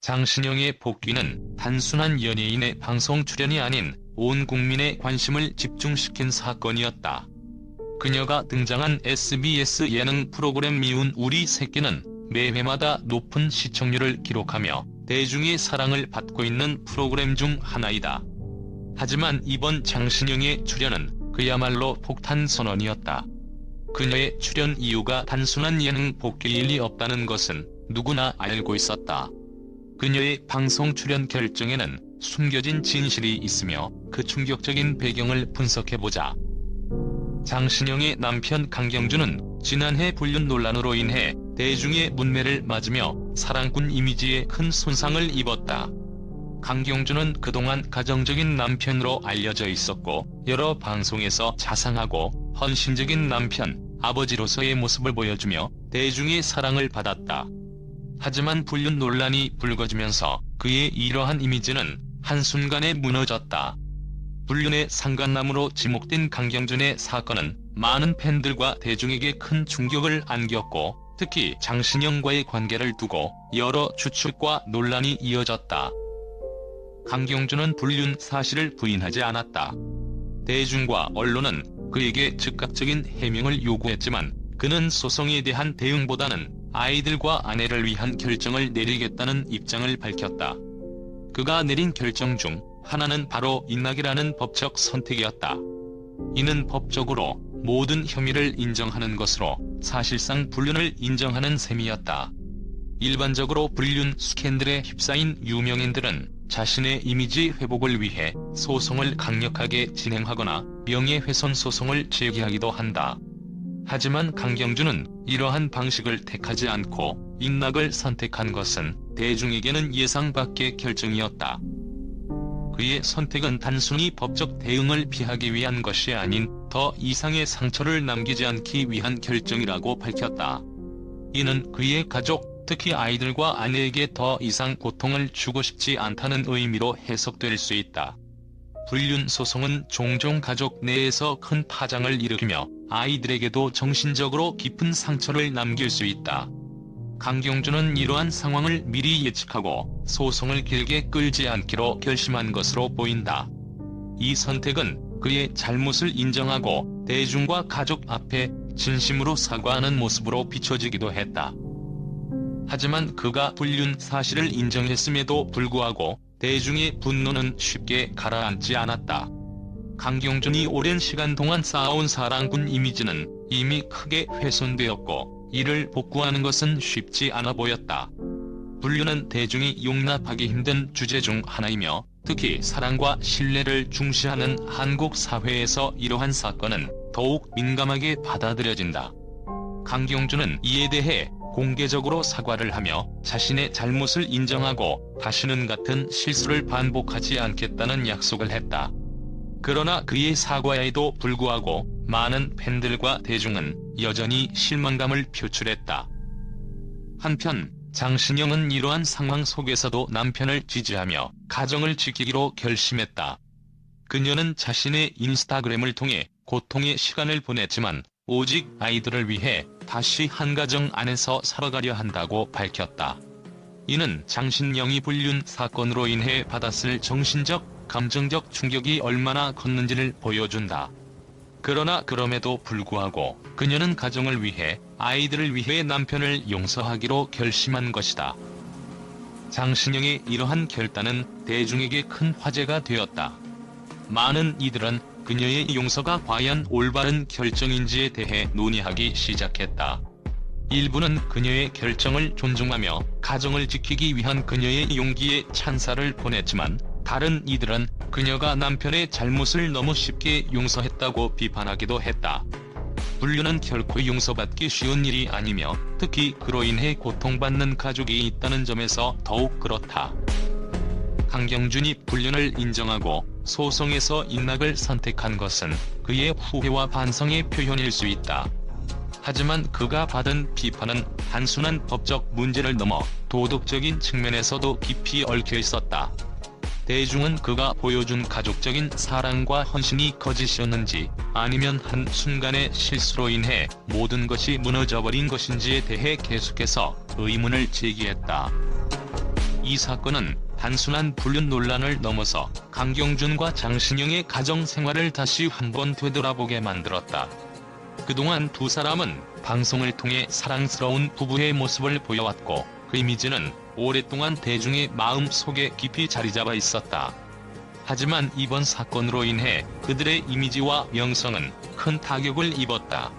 장신영의 복귀는 단순한 연예인의 방송 출연이 아닌 온 국민의 관심을 집중시킨 사건이었다. 그녀가 등장한 SBS 예능 프로그램 미운 우리 새끼는 매회마다 높은 시청률을 기록하며 대중의 사랑을 받고 있는 프로그램 중 하나이다. 하지만 이번 장신영의 출연은 그야말로 폭탄 선언이었다. 그녀의 출연 이유가 단순한 예능 복귀일 리 없다는 것은 누구나 알고 있었다. 그녀의 방송 출연 결정에는 숨겨진 진실이 있으며 그 충격적인 배경을 분석해보자. 장신영의 남편 강경준은 지난해 불륜 논란으로 인해 대중의 문매를 맞으며 사랑꾼 이미지에 큰 손상을 입었다. 강경준은 그동안 가정적인 남편으로 알려져 있었고 여러 방송에서 자상하고 헌신적인 남편, 아버지로서의 모습을 보여주며 대중의 사랑을 받았다. 하지만 불륜 논란이 불거지면서 그의 이러한 이미지는 한순간에 무너졌다. 불륜의 상간남으로 지목된 강경준의 사건은 많은 팬들과 대중에게 큰 충격을 안겼고 특히 장신영과의 관계를 두고 여러 추측과 논란이 이어졌다. 강경준은 불륜 사실을 부인하지 않았다. 대중과 언론은 그에게 즉각적인 해명을 요구했지만 그는 소송에 대한 대응보다는 아이들과 아내를 위한 결정을 내리겠다는 입장을 밝혔다. 그가 내린 결정 중 하나는 바로 인락이라는 법적 선택이었다. 이는 법적으로 모든 혐의를 인정하는 것으로 사실상 불륜을 인정하는 셈이었다. 일반적으로 불륜 스캔들에 휩싸인 유명인들은 자신의 이미지 회복을 위해 소송을 강력하게 진행하거나 명예훼손 소송을 제기하기도 한다. 하지만 강경준은 이러한 방식을 택하지 않고 인락을 선택한 것은 대중에게는 예상 밖의 결정이었다. 그의 선택은 단순히 법적 대응을 피하기 위한 것이 아닌 더 이상의 상처를 남기지 않기 위한 결정이라고 밝혔다. 이는 그의 가족, 특히 아이들과 아내에게 더 이상 고통을 주고 싶지 않다는 의미로 해석될 수 있다. 불륜 소송은 종종 가족 내에서 큰 파장을 일으키며 아이들에게도 정신적으로 깊은 상처를 남길 수 있다. 강경준은 이러한 상황을 미리 예측하고 소송을 길게 끌지 않기로 결심한 것으로 보인다. 이 선택은 그의 잘못을 인정하고 대중과 가족 앞에 진심으로 사과하는 모습으로 비춰지기도 했다. 하지만 그가 불륜 사실을 인정했음에도 불구하고 대중의 분노는 쉽게 가라앉지 않았다. 강경준이 오랜 시간 동안 쌓아온 사랑꾼 이미지는 이미 크게 훼손되었고 이를 복구하는 것은 쉽지 않아 보였다. 불륜은 대중이 용납하기 힘든 주제 중 하나이며 특히 사랑과 신뢰를 중시하는 한국 사회에서 이러한 사건은 더욱 민감하게 받아들여진다. 강경준은 이에 대해 공개적으로 사과를 하며 자신의 잘못을 인정하고 다시는 같은 실수를 반복하지 않겠다는 약속을 했다. 그러나 그의 사과에도 불구하고 많은 팬들과 대중은 여전히 실망감을 표출했다. 한편 장신영은 이러한 상황 속에서도 남편을 지지하며 가정을 지키기로 결심했다. 그녀는 자신의 인스타그램을 통해 고통의 시간을 보냈지만 오직 아이들을 위해 다시 한 가정 안에서 살아가려 한다고 밝혔다. 이는 장신영이 불륜 사건으로 인해 받았을 정신적, 감정적 충격이 얼마나 컸는지를 보여준다. 그러나 그럼에도 불구하고 그녀는 가정을 위해 아이들을 위해 남편을 용서하기로 결심한 것이다. 장신영의 이러한 결단은 대중에게 큰 화제가 되었다. 많은 이들은 그녀의 용서가 과연 올바른 결정인지에 대해 논의하기 시작했다. 일부는 그녀의 결정을 존중하며 가정을 지키기 위한 그녀의 용기에 찬사를 보냈지만 다른 이들은 그녀가 남편의 잘못을 너무 쉽게 용서했다고 비판하기도 했다. 불륜은 결코 용서받기 쉬운 일이 아니며 특히 그로 인해 고통받는 가족이 있다는 점에서 더욱 그렇다. 강경준이 불륜을 인정하고 소송에서 인락을 선택한 것은 그의 후회와 반성의 표현일 수 있다. 하지만 그가 받은 비판은 단순한 법적 문제를 넘어 도덕적인 측면에서도 깊이 얽혀 있었다. 대중은 그가 보여준 가족적인 사랑과 헌신이 거짓이었는지 아니면 한순간의 실수로 인해 모든 것이 무너져버린 것인지에 대해 계속해서 의문을 제기했다. 이 사건은 단순한 불륜 논란을 넘어서 강경준과 장신영의 가정 생활을 다시 한번 되돌아보게 만들었다. 그동안 두 사람은 방송을 통해 사랑스러운 부부의 모습을 보여왔고 그 이미지는 오랫동안 대중의 마음 속에 깊이 자리잡아 있었다. 하지만 이번 사건으로 인해 그들의 이미지와 명성은 큰 타격을 입었다.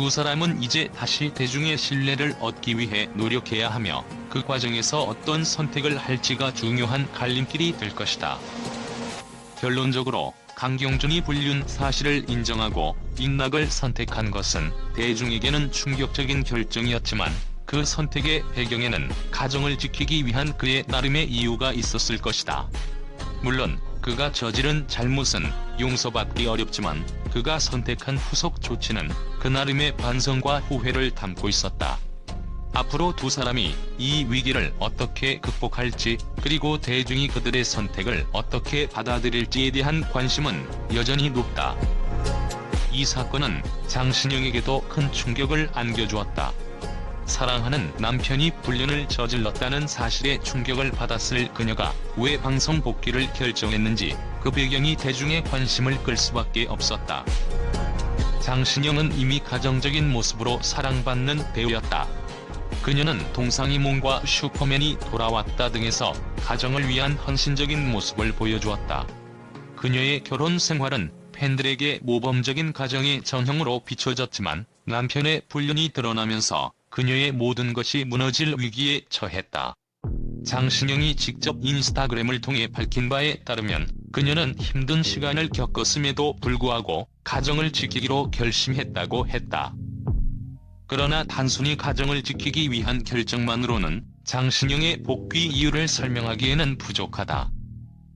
두 사람은 이제 다시 대중의 신뢰를 얻기 위해 노력해야 하며 그 과정에서 어떤 선택을 할지가 중요한 갈림길이 될 것이다. 결론적으로 강경준이 불륜 사실을 인정하고 인락을 선택한 것은 대중에게는 충격적인 결정이었지만 그 선택의 배경에는 가정을 지키기 위한 그의 나름의 이유가 있었을 것이다. 물론 그가 저지른 잘못은 용서받기 어렵지만 그가 선택한 후속 조치는 그 나름의 반성과 후회를 담고 있었다. 앞으로 두 사람이 이 위기를 어떻게 극복할지 그리고 대중이 그들의 선택을 어떻게 받아들일지에 대한 관심은 여전히 높다. 이 사건은 장신영에게도 큰 충격을 안겨주었다. 사랑하는 남편이 불륜을 저질렀다는 사실에 충격을 받았을 그녀가 왜 방송 복귀를 결정했는지 그 배경이 대중의 관심을 끌 수밖에 없었다. 장신영은 이미 가정적인 모습으로 사랑받는 배우였다. 그녀는 동상이몽과 슈퍼맨이 돌아왔다 등에서 가정을 위한 헌신적인 모습을 보여주었다. 그녀의 결혼 생활은 팬들에게 모범적인 가정의 전형으로 비춰졌지만 남편의 불륜이 드러나면서 그녀의 모든 것이 무너질 위기에 처했다. 장신영이 직접 인스타그램을 통해 밝힌 바에 따르면 그녀는 힘든 시간을 겪었음에도 불구하고 가정을 지키기로 결심했다고 했다. 그러나 단순히 가정을 지키기 위한 결정만으로는 장신영의 복귀 이유를 설명하기에는 부족하다.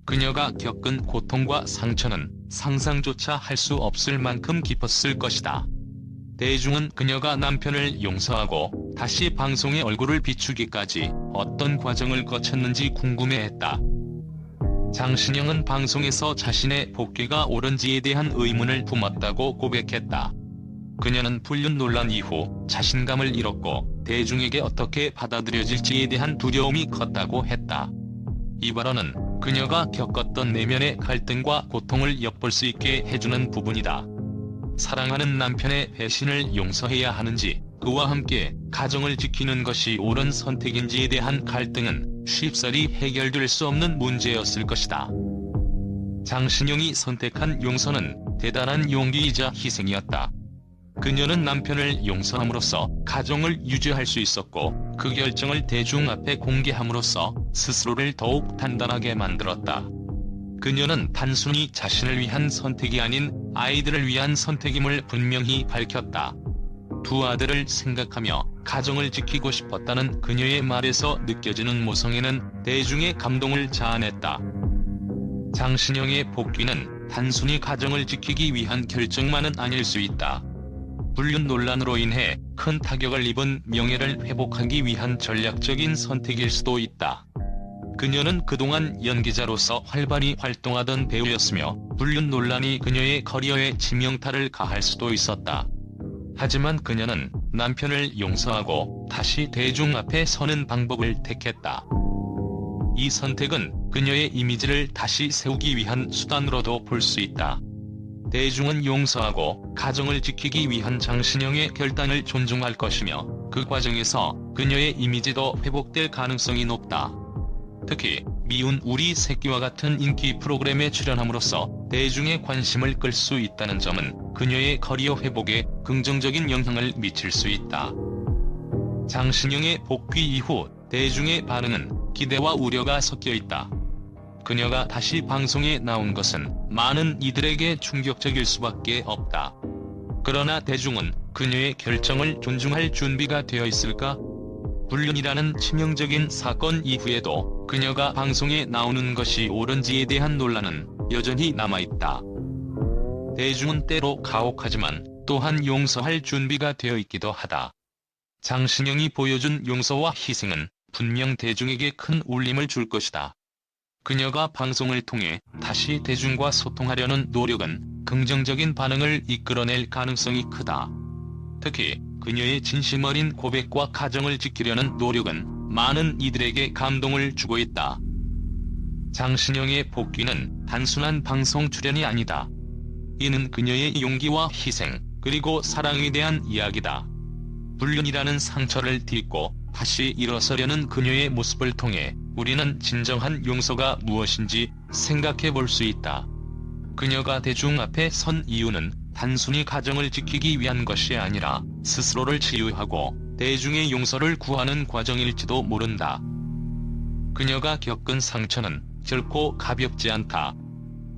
그녀가 겪은 고통과 상처는 상상조차 할 수 없을 만큼 깊었을 것이다. 대중은 그녀가 남편을 용서하고 다시 방송에 얼굴을 비추기까지 어떤 과정을 거쳤는지 궁금해했다. 장신영은 방송에서 자신의 복귀가 옳은지에 대한 의문을 품었다고 고백했다. 그녀는 불륜 논란 이후 자신감을 잃었고 대중에게 어떻게 받아들여질지에 대한 두려움이 컸다고 했다. 이 발언은 그녀가 겪었던 내면의 갈등과 고통을 엿볼 수 있게 해주는 부분이다. 사랑하는 남편의 배신을 용서해야 하는지 그와 함께 가정을 지키는 것이 옳은 선택인지에 대한 갈등은 쉽사리 해결될 수 없는 문제였을 것이다. 장신영이 선택한 용서는 대단한 용기이자 희생이었다. 그녀는 남편을 용서함으로써 가정을 유지할 수 있었고 그 결정을 대중 앞에 공개함으로써 스스로를 더욱 단단하게 만들었다. 그녀는 단순히 자신을 위한 선택이 아닌 아이들을 위한 선택임을 분명히 밝혔다. 두 아들을 생각하며 가정을 지키고 싶었다는 그녀의 말에서 느껴지는 모성애는 대중의 감동을 자아냈다. 장신영의 복귀는 단순히 가정을 지키기 위한 결정만은 아닐 수 있다. 불륜 논란으로 인해 큰 타격을 입은 명예를 회복하기 위한 전략적인 선택일 수도 있다. 그녀는 그동안 연기자로서 활발히 활동하던 배우였으며 불륜 논란이 그녀의 커리어에 치명타를 가할 수도 있었다. 하지만 그녀는 남편을 용서하고 다시 대중 앞에 서는 방법을 택했다. 이 선택은 그녀의 이미지를 다시 세우기 위한 수단으로도 볼 수 있다. 대중은 용서하고 가정을 지키기 위한 장신영의 결단을 존중할 것이며 그 과정에서 그녀의 이미지도 회복될 가능성이 높다. 특히 미운 우리 새끼와 같은 인기 프로그램에 출연함으로써 대중의 관심을 끌 수 있다는 점은 그녀의 커리어 회복에 긍정적인 영향을 미칠 수 있다. 장신영의 복귀 이후 대중의 반응은 기대와 우려가 섞여 있다. 그녀가 다시 방송에 나온 것은 많은 이들에게 충격적일 수밖에 없다. 그러나 대중은 그녀의 결정을 존중할 준비가 되어 있을까? 불륜이라는 치명적인 사건 이후에도 그녀가 방송에 나오는 것이 옳은지에 대한 논란은 여전히 남아있다. 대중은 때로 가혹하지만 또한 용서할 준비가 되어 있기도 하다. 장신영이 보여준 용서와 희생은 분명 대중에게 큰 울림을 줄 것이다. 그녀가 방송을 통해 다시 대중과 소통하려는 노력은 긍정적인 반응을 이끌어낼 가능성이 크다. 특히 그녀의 진심 어린 고백과 가정을 지키려는 노력은 많은 이들에게 감동을 주고 있다. 장신영의 복귀는 단순한 방송 출연이 아니다. 이는 그녀의 용기와 희생, 그리고 사랑에 대한 이야기다. 불륜이라는 상처를 딛고 다시 일어서려는 그녀의 모습을 통해 우리는 진정한 용서가 무엇인지 생각해 볼 수 있다. 그녀가 대중 앞에 선 이유는 단순히 가정을 지키기 위한 것이 아니라 스스로를 치유하고 대중의 용서를 구하는 과정일지도 모른다. 그녀가 겪은 상처는 결코 가볍지 않다.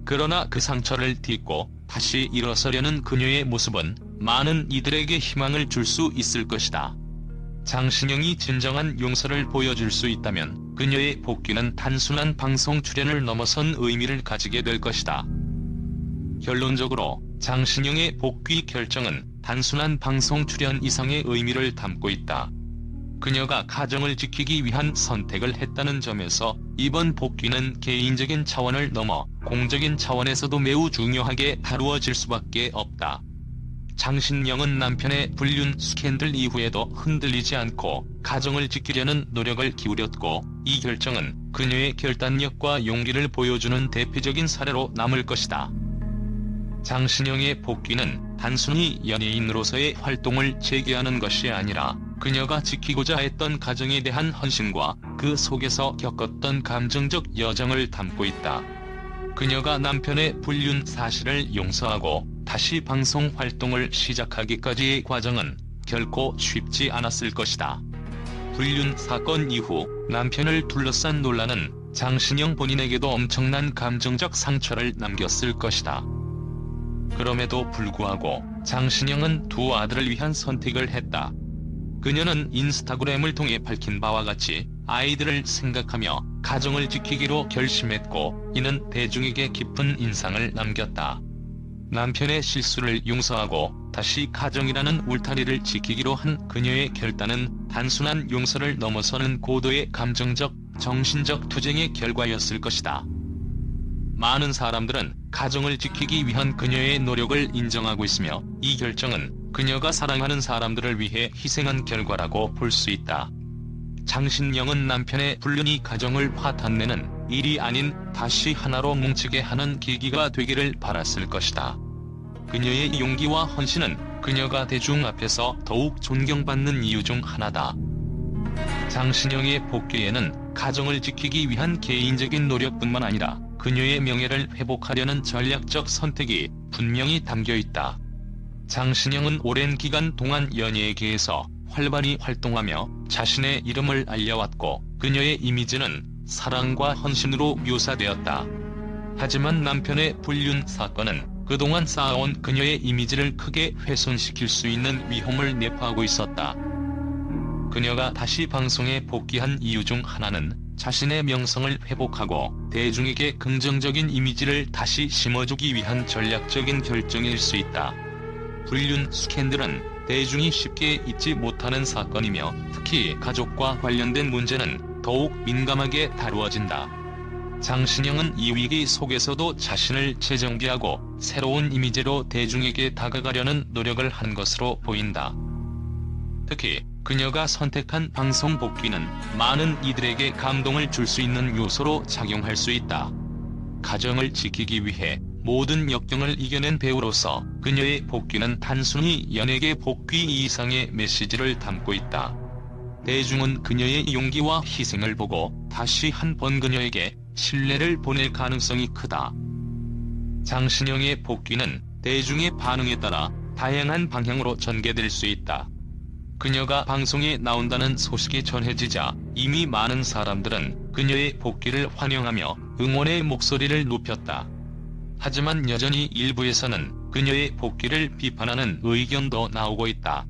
그러나 그 상처를 딛고 다시 일어서려는 그녀의 모습은 많은 이들에게 희망을 줄 수 있을 것이다. 장신영이 진정한 용서를 보여줄 수 있다면 그녀의 복귀는 단순한 방송 출연을 넘어선 의미를 가지게 될 것이다. 결론적으로 장신영의 복귀 결정은 단순한 방송 출연 이상의 의미를 담고 있다. 그녀가 가정을 지키기 위한 선택을 했다는 점에서 이번 복귀는 개인적인 차원을 넘어 공적인 차원에서도 매우 중요하게 다루어질 수밖에 없다. 장신영은 남편의 불륜 스캔들 이후에도 흔들리지 않고 가정을 지키려는 노력을 기울였고 이 결정은 그녀의 결단력과 용기를 보여주는 대표적인 사례로 남을 것이다. 장신영의 복귀는 단순히 연예인으로서의 활동을 재개하는 것이 아니라 그녀가 지키고자 했던 가정에 대한 헌신과 그 속에서 겪었던 감정적 여정을 담고 있다. 그녀가 남편의 불륜 사실을 용서하고 다시 방송 활동을 시작하기까지의 과정은 결코 쉽지 않았을 것이다. 불륜 사건 이후 남편을 둘러싼 논란은 장신영 본인에게도 엄청난 감정적 상처를 남겼을 것이다. 그럼에도 불구하고 장신영은 두 아들을 위한 선택을 했다. 그녀는 인스타그램을 통해 밝힌 바와 같이 아이들을 생각하며 가정을 지키기로 결심했고 이는 대중에게 깊은 인상을 남겼다. 남편의 실수를 용서하고 다시 가정이라는 울타리를 지키기로 한 그녀의 결단은 단순한 용서를 넘어서는 고도의 감정적, 정신적 투쟁의 결과였을 것이다. 많은 사람들은 가정을 지키기 위한 그녀의 노력을 인정하고 있으며 이 결정은 그녀가 사랑하는 사람들을 위해 희생한 결과라고 볼 수 있다. 장신영은 남편의 불륜이 가정을 파탄내는 일이 아닌 다시 하나로 뭉치게 하는 계기가 되기를 바랐을 것이다. 그녀의 용기와 헌신은 그녀가 대중 앞에서 더욱 존경받는 이유 중 하나다. 장신영의 복귀에는 가정을 지키기 위한 개인적인 노력뿐만 아니라 그녀의 명예를 회복하려는 전략적 선택이 분명히 담겨 있다. 장신영은 오랜 기간 동안 연예계에서 활발히 활동하며 자신의 이름을 알려왔고 그녀의 이미지는 사랑과 헌신으로 묘사되었다. 하지만 남편의 불륜 사건은 그동안 쌓아온 그녀의 이미지를 크게 훼손시킬 수 있는 위험을 내포하고 있었다. 그녀가 다시 방송에 복귀한 이유 중 하나는 자신의 명성을 회복하고 대중에게 긍정적인 이미지를 다시 심어주기 위한 전략적인 결정일 수 있다. 불륜 스캔들은 대중이 쉽게 잊지 못하는 사건이며 특히 가족과 관련된 문제는 더욱 민감하게 다루어진다. 장신영은 이 위기 속에서도 자신을 재정비하고 새로운 이미지로 대중에게 다가가려는 노력을 한 것으로 보인다. 특히 그녀가 선택한 방송 복귀는 많은 이들에게 감동을 줄 수 있는 요소로 작용할 수 있다. 가정을 지키기 위해 모든 역경을 이겨낸 배우로서 그녀의 복귀는 단순히 연예계 복귀 이상의 메시지를 담고 있다. 대중은 그녀의 용기와 희생을 보고 다시 한 번 그녀에게 신뢰를 보낼 가능성이 크다. 장신영의 복귀는 대중의 반응에 따라 다양한 방향으로 전개될 수 있다. 그녀가 방송에 나온다는 소식이 전해지자 이미 많은 사람들은 그녀의 복귀를 환영하며 응원의 목소리를 높였다. 하지만 여전히 일부에서는 그녀의 복귀를 비판하는 의견도 나오고 있다.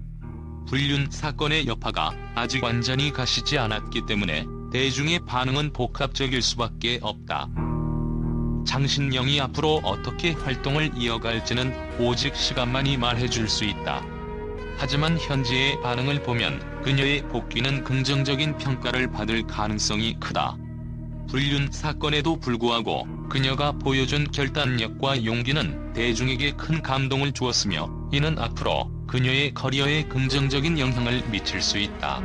불륜 사건의 여파가 아직 완전히 가시지 않았기 때문에 대중의 반응은 복합적일 수밖에 없다. 장신영이 앞으로 어떻게 활동을 이어갈지는 오직 시간만이 말해줄 수 있다. 하지만 현재의 반응을 보면 그녀의 복귀는 긍정적인 평가를 받을 가능성이 크다. 불륜 사건에도 불구하고 그녀가 보여준 결단력과 용기는 대중에게 큰 감동을 주었으며 이는 앞으로 그녀의 커리어에 긍정적인 영향을 미칠 수 있다.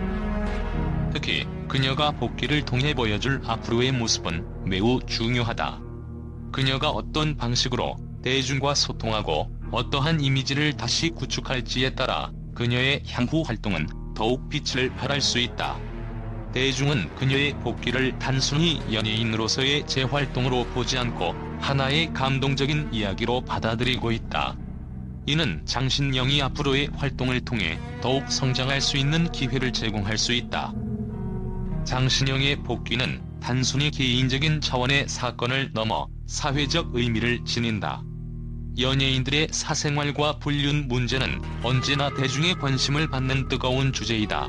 특히 그녀가 복귀를 통해 보여줄 앞으로의 모습은 매우 중요하다. 그녀가 어떤 방식으로 대중과 소통하고 어떠한 이미지를 다시 구축할지에 따라 그녀의 향후 활동은 더욱 빛을 발할 수 있다. 대중은 그녀의 복귀를 단순히 연예인으로서의 재활동으로 보지 않고 하나의 감동적인 이야기로 받아들이고 있다. 이는 장신영이 앞으로의 활동을 통해 더욱 성장할 수 있는 기회를 제공할 수 있다. 장신영의 복귀는 단순히 개인적인 차원의 사건을 넘어 사회적 의미를 지닌다. 연예인들의 사생활과 불륜 문제는 언제나 대중의 관심을 받는 뜨거운 주제이다.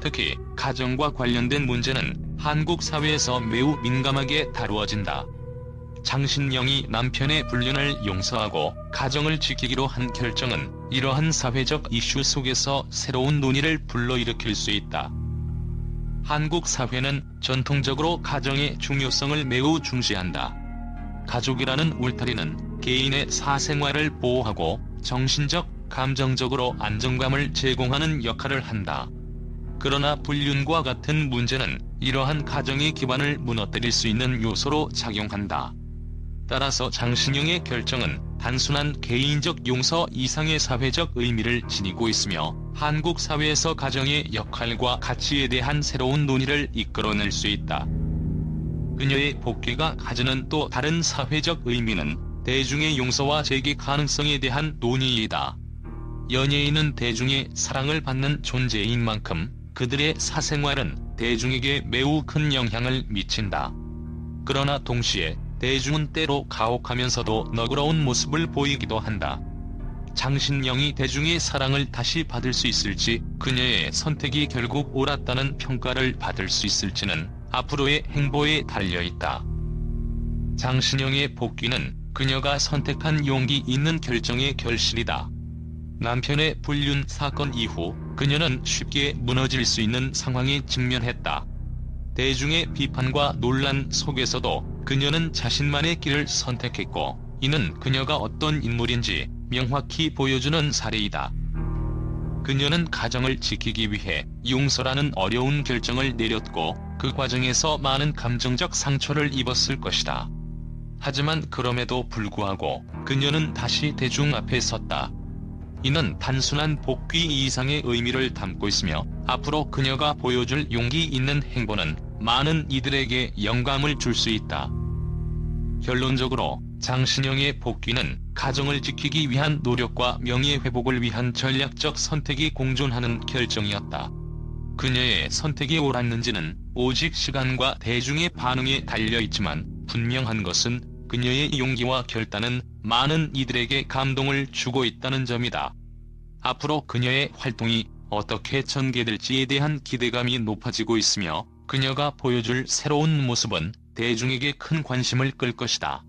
특히 가정과 관련된 문제는 한국 사회에서 매우 민감하게 다루어진다. 장신영이 남편의 불륜을 용서하고 가정을 지키기로 한 결정은 이러한 사회적 이슈 속에서 새로운 논의를 불러일으킬 수 있다. 한국 사회는 전통적으로 가정의 중요성을 매우 중시한다. 가족이라는 울타리는 개인의 사생활을 보호하고 정신적, 감정적으로 안정감을 제공하는 역할을 한다. 그러나 불륜과 같은 문제는 이러한 가정의 기반을 무너뜨릴 수 있는 요소로 작용한다. 따라서 장신영의 결정은 단순한 개인적 용서 이상의 사회적 의미를 지니고 있으며 한국 사회에서 가정의 역할과 가치에 대한 새로운 논의를 이끌어낼 수 있다. 그녀의 복귀가 가지는 또 다른 사회적 의미는 대중의 용서와 재기 가능성에 대한 논의이다. 연예인은 대중의 사랑을 받는 존재인 만큼 그들의 사생활은 대중에게 매우 큰 영향을 미친다. 그러나 동시에 대중은 때로 가혹하면서도 너그러운 모습을 보이기도 한다. 장신영이 대중의 사랑을 다시 받을 수 있을지 그녀의 선택이 결국 옳았다는 평가를 받을 수 있을지는 앞으로의 행보에 달려있다. 장신영의 복귀는 그녀가 선택한 용기 있는 결정의 결실이다. 남편의 불륜 사건 이후 그녀는 쉽게 무너질 수 있는 상황에 직면했다. 대중의 비판과 논란 속에서도 그녀는 자신만의 길을 선택했고 이는 그녀가 어떤 인물인지 명확히 보여주는 사례이다. 그녀는 가정을 지키기 위해 용서라는 어려운 결정을 내렸고 그 과정에서 많은 감정적 상처를 입었을 것이다. 하지만 그럼에도 불구하고 그녀는 다시 대중 앞에 섰다. 이는 단순한 복귀 이상의 의미를 담고 있으며 앞으로 그녀가 보여줄 용기 있는 행보는 많은 이들에게 영감을 줄 수 있다. 결론적으로 장신영의 복귀는 가정을 지키기 위한 노력과 명예 회복을 위한 전략적 선택이 공존하는 결정이었다. 그녀의 선택이 옳았는지는 오직 시간과 대중의 반응에 달려있지만 분명한 것은 그녀의 용기와 결단은 많은 이들에게 감동을 주고 있다는 점이다. 앞으로 그녀의 활동이 어떻게 전개될지에 대한 기대감이 높아지고 있으며 그녀가 보여줄 새로운 모습은 대중에게 큰 관심을 끌 것이다.